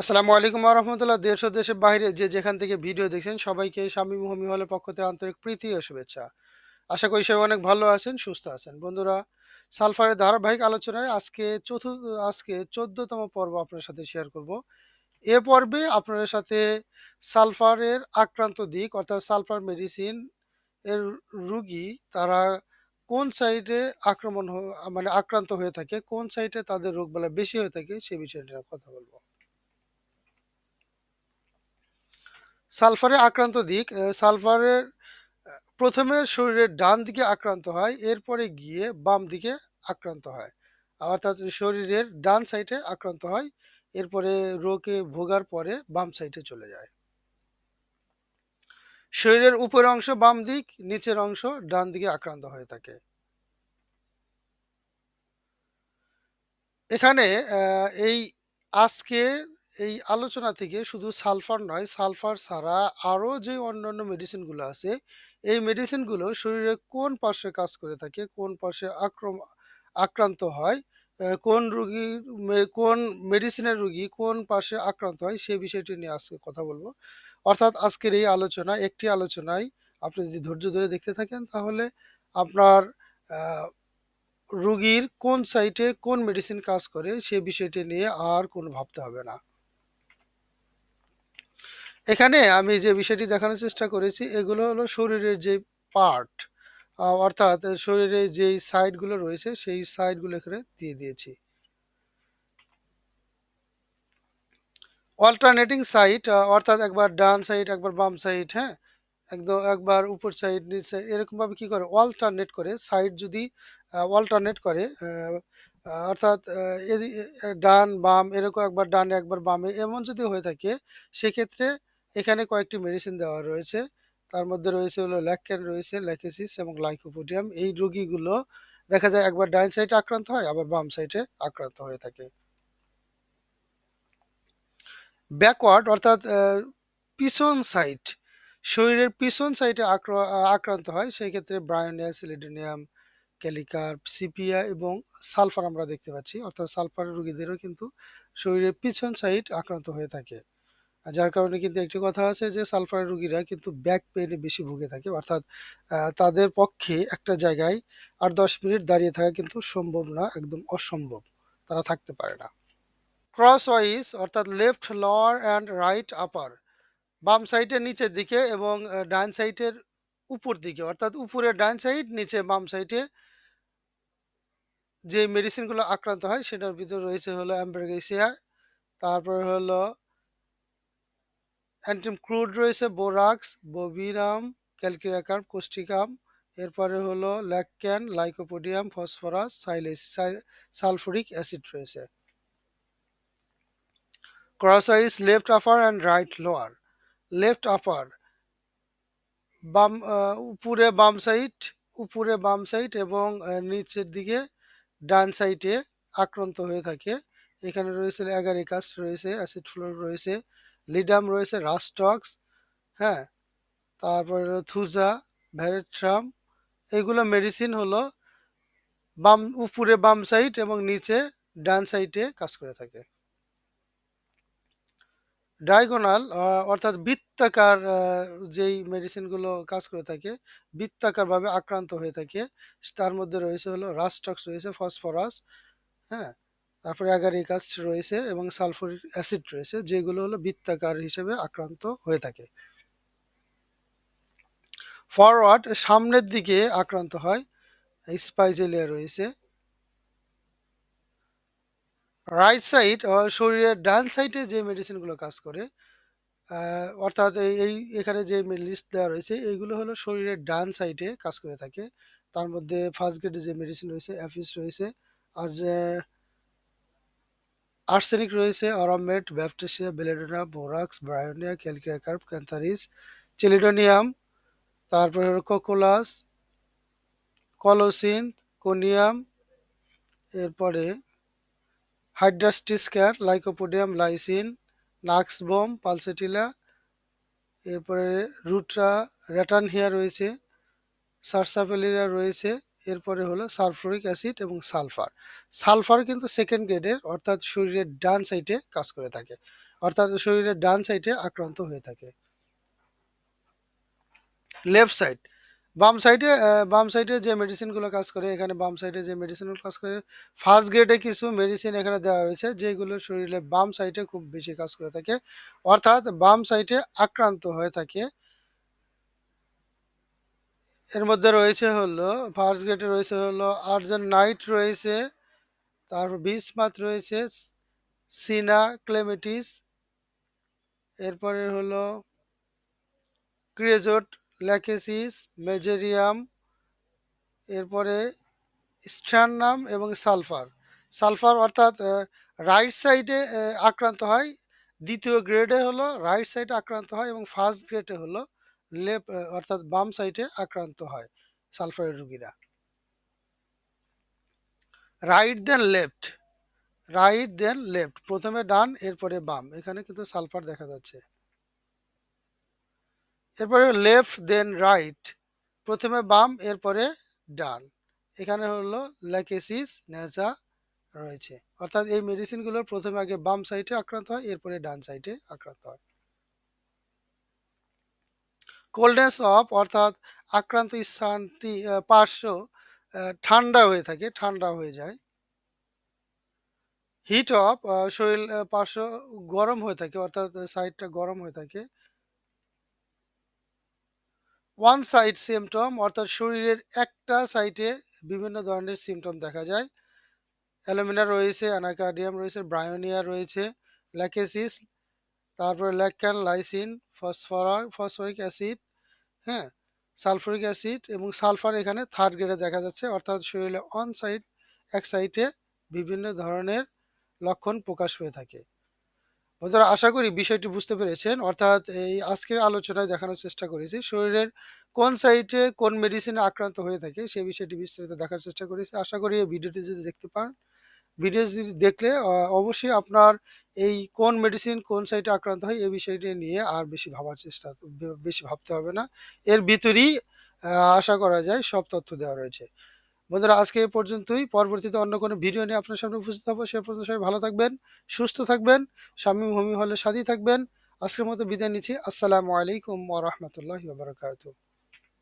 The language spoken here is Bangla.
আসসালামু আলাইকুম রহমতুল্লাহ দেশ ও দেশের বাইরে যে যেখান থেকে ভিডিও দেখছেন, সবাইকে স্বামী মোহাম্মী হলের পক্ষ থেকে আন্তরিক প্রীতি ও শুভেচ্ছা। আশা করি সবাই অনেক ভালো আছেন, সুস্থ আছেন। বন্ধুরা, সালফারের ধারাবাহিক আলোচনায় আজকে চতুর্থ, আজকে চোদ্দতম পর্ব আপনার সাথে শেয়ার করব। এ পর্বে আপনাদের সাথে সালফারের আক্রান্ত দিক, অর্থাৎ সালফার মেডিসিন এর রুগী, তারা কোন সাইডে আক্রমণ মানে আক্রান্ত হয়ে থাকে, কোন সাইডে তাদের রোগবালা বেশি হয়ে থাকে, সে বিষয়টা নিয়ে কথা বলব। সালফারে আক্রান্ত দিক সালফারের প্রথমে শরীরের ডান দিকে আক্রান্ত হয়, এরপরে গিয়ে বাম দিকে আক্রান্ত হয়। অর্থাৎ শরীরের ডান সাইডে আক্রান্ত হয়, এরপরে রোগে ভোগার পরে বাম সাইডে চলে যায়। শরীরের উপরের অংশ বাম দিক, নিচের অংশ ডান দিকে আক্রান্ত হয়ে থাকে। এখানে এই আজকের এই আলোচনা থেকে শুধু সালফার নয়, সালফার ছাড়া আরও যে অন্যান্য মেডিসিনগুলো আছে, এই মেডিসিনগুলো শরীরে কোন পাশে কাজ করে থাকে, কোন পাশে আক্রম, আক্রান্ত হয় কোন রুগীর কোন মেডিসিনের রুগী কোন পাশে আক্রান্ত হয় সেই বিষয়টি নিয়ে আজকে কথা বলব। অর্থাৎ আজকের এই আলোচনা, একটি আলোচনায় আপনি যদি ধৈর্য ধরে দেখতে থাকেন, তাহলে আপনার রুগীর কোন সাইটে কোন মেডিসিন কাজ করে সে বিষয়টি নিয়ে আর কোনো ভাবতে হবে না। এখানে আমি যে বিষয়টি দেখানোর চেষ্টা করেছি, এগুলো হলো শরীরের যে পার্ট অর্থাৎ শরীরে যেই সাইডগুলো রয়েছে, সেই সাইডগুলো এখানে দিয়ে দিয়েছি। অল্টারনেটিং সাইড অর্থাৎ একবার ডান সাইড একবার বাম সাইড হ্যাঁ? একদম একবার উপর সাইড নিচ সাইড এরকমভাবে কি করে? অল্টারনেট করে সাইড যদি অল্টারনেট করে অর্থাৎ ডান বাম, এরকম একবার ডানে, একবার বামে, এমন যদি হয়ে থাকে, সেক্ষেত্রে এখানে কয়েকটি মেডিসিন দেওয়া রয়েছে। তার মধ্যে রয়েছে হলো ল্যাককেন রয়েছে ল্যাকেসিস এবং লাইকোপোডিয়াম এই রোগীগুলো দেখা যায় একবার ডাইন সাইডে আক্রান্ত হয়, আবার বাম সাইডে আক্রান্ত হয়ে থাকে। ব্যাকওয়ার্ড অর্থাৎ পিছন সাইড শরীরের পিছন সাইডে আক্রান্ত হয়, সেই ক্ষেত্রে ব্রায়োনিয়া সিলিডোনিয়াম ক্যালিকার সিপিয়া এবং সালফার আমরা দেখতে পাচ্ছি। অর্থাৎ সালফার রোগীদেরও কিন্তু শরীরের পিছন সাইড আক্রান্ত হয়ে থাকে। যার কারণে কিন্তু একটি কথা আছে যে সালফার রোগীরা কিন্তু ব্যাক পেইনে বেশি ভুগে থাকে। অর্থাৎ তাদের পক্ষে একটা জায়গায় আট দশ মিনিট দাঁড়িয়ে থাকা কিন্তু সম্ভব না, একদম অসম্ভব। তারা থাকতে পারে না। ক্রস ওয়াইজ অর্থাৎ left lower and right upper বাম সাইডের নিচের দিকে এবং ডান সাইডের উপর দিকে। অর্থাৎ উপরে ডান সাইড নিচে বাম সাইডে যে মেডিসিনগুলো আক্রান্ত হয়, সেটার ভিতরে রয়েছে হলো অ্যাম্বারগেসিয়া তারপরে হলো অ্যান্টিম ক্রুড রয়েছে বোরাক্স ববিরাম ক্যালকিরাকাম কোস্টিকাম এরপরে হলো ল্যাকক্যান লাইকোপোডিয়াম ফসফরাস সাইলেস সালফুরিক অ্যাসিড রয়েছে। Crosswise left upper and right lower left upper বাম উপরে বাম সাইড উপরে বাম সাইড এবং নিচের দিকে ডান সাইডে আক্রান্ত হয়ে থাকে। এখানে রয়েছে অ্যাগারিকাস রয়েছে অ্যাসিড ফ্লোর রয়েছে। লিডাম রয়েছে রাস্টক্স হ্যাঁ তারপরে থুজা, ভ্যারেট্রাম, এগুলো মেডিসিন হলো বাম, উপরে বাম সাইড এবং নিচে ডান সাইডে কাজ করে থাকে। ডায়াগোনাল অর্থাৎ বৃত্তাকার যেই মেডিসিনগুলো কাজ করে থাকে, বৃত্তাকারভাবে আক্রান্ত হয়ে থাকে, তার মধ্যে রয়েছে হলো রাস্টক্স রয়েছে ফসফরাস হ্যাঁ তারপরে অ্যাগারিকাস রয়েছে এবং সালফুরিক অ্যাসিড রয়েছে, যেগুলো হলো বৃত্তাকার হিসেবে আক্রান্ত হয়ে থাকে। ফরওয়ার্ড সামনের দিকে আক্রান্ত হয় স্পাইজেলিয়া রয়েছে। রাইট সাইড শরীরের ডান সাইডে যে মেডিসিনগুলো কাজ করে অর্থাৎ এই এখানে যে লিস্ট দেওয়া রয়েছে, এইগুলো হলো শরীরের ডান সাইডে কাজ করে থাকে। তার মধ্যে ফার্স্ট গ্রেডে যে মেডিসিন রয়েছে অ্যাফিস রয়েছে, আর আর্সেনিক রয়েছে aurum met baptisia belladonna, borax, bryonia ক্যালকিরাকার cantharis, chelidonium, তারপরে হলো কোকোলাস, কলোসিন, কোনিয়াম, এরপরে হাইড্রাস্টিসক্যার, lycopodium, lyssin nux vomica pulsatilla, এরপরে রুট্রা র্যাটানহিয়া রয়েছে সারসাপেলিরা রয়েছে এরপরে হলো সালফুরিক অ্যাসিড এবং সালফার। সালফার কিন্তু সেকেন্ড গ্রেডের অর্থাৎ শরীরের ডান সাইডে কাজ করে থাকে। অর্থাৎ শরীরের ডান সাইডে আক্রান্ত হয়ে থাকে। লেফট সাইড, বাম সাইডে বাম সাইডে যে মেডিসিনগুলো কাজ করে, এখানে বাম সাইডে যে মেডিসিনগুলো কাজ করে ফার্স্ট গ্রেডে কিছু মেডিসিন এখানে দেওয়া রয়েছে, যেগুলো শরীরে বাম সাইডে খুব বেশি কাজ করে থাকে। অর্থাৎ বাম সাইডে আক্রান্ত হয়ে থাকে। এর মধ্যে রয়েছে হলো ফার্স্ট গ্রেডে রয়েছে হলো আর্জেন নাইট রয়েছে তারপর বিসমাত রয়েছে সিনা ক্লেমেটিস এরপরে হলো ক্রিয়েজোট ল্যাকেসিস মেজেরিয়াম এরপরে স্ট্রান্নাম এবং সালফার সালফার অর্থাৎ রাইট সাইডে আক্রান্ত হয়, দ্বিতীয় গ্রেডে হলো রাইট সাইডে আক্রান্ত হয় এবং ফার্স্ট গ্রেডে হলো লেফট অর্থাৎ বাম সাইডে আক্রান্ত হয় সালফারের রুগীরা। Right then left right then left প্রথমে ডান, এরপরে বাম, এখানে কিন্তু সালফার দেখা যাচ্ছে। এরপরে লেফট দেন রাইট প্রথমে বাম, এরপরে ডান, এখানে হলো ল্যাকেসিস নেজা রয়েছে। অর্থাৎ এই মেডিসিনগুলোর প্রথমে আগে বাম সাইডে আক্রান্ত হয়, এরপরে ডান সাইডে আক্রান্ত হয়। কোল্ডনেস অফ অর্থাৎ আক্রান্ত স্থানটি পার্শ্ব ঠান্ডা হয়ে থাকে, ঠান্ডা হয়ে যায়। হিট অফ শরীর পার্শ্ব গরম হয়ে থাকে, অর্থাৎ সাইডটা গরম হয়ে থাকে। ওয়ান সাইড সিমটম অর্থাৎ শরীরের একটা সাইডে বিভিন্ন ধরনের সিমটম দেখা যায়। অ্যালুমিনা রয়েছে অ্যানাকার্ডিয়াম রয়েছে ব্রায়োনিয়া রয়েছে ল্যাকেসিস তারপরে ল্যাকক্যান লাইসিন ফসফরার ফসফরিক অ্যাসিড হ্যাঁ? সালফরিক অ্যাসিড এবং সালফার এখানে থার্ড গ্রেডে দেখা যাচ্ছে। অর্থাৎ শরীরে অন সাইড এক সাইডে বিভিন্ন ধরনের লক্ষণ প্রকাশ পেয়ে থাকে। বন্ধুরা, আশা করি বিষয়টি বুঝতে পেরেছেন। অর্থাৎ এই আজকের আলোচনায় দেখানোর চেষ্টা করেছি, শরীরের কোন সাইটে কোন মেডিসিনে আক্রান্ত হয়ে থাকে সেই বিষয়টি বিস্তারিত দেখার চেষ্টা করেছি। আশা করি এই ভিডিওটি যদি দেখতে পান ভিডিও দেখলে অবশ্যই আপনার এই কোন মেডিসিন কোন সাইটে আক্রান্ত হয় এই বিষয়টি নিয়ে আর বেশি ভাবার চেষ্টা বেশি ভাবতে হবে না। এর ভিতরেই আশা করা যায় সব তথ্য দেওয়া রয়েছে। বন্ধুরা, আজকে এ পর্যন্তই। পরবর্তীতে অন্য কোনো ভিডিও নিয়ে আপনার সামনে উপস্থিত হব। সে পর্যন্ত সবাই ভালো থাকবেন, সুস্থ থাকবেন, স্বামী ভূমি হলে সাথী থাকবেন। আজকের মতো বিদায় নিচ্ছি। আসসালামু আলাইকুম ওয়া রাহমাতুল্লাহি ওয়া বারাকাতুহু।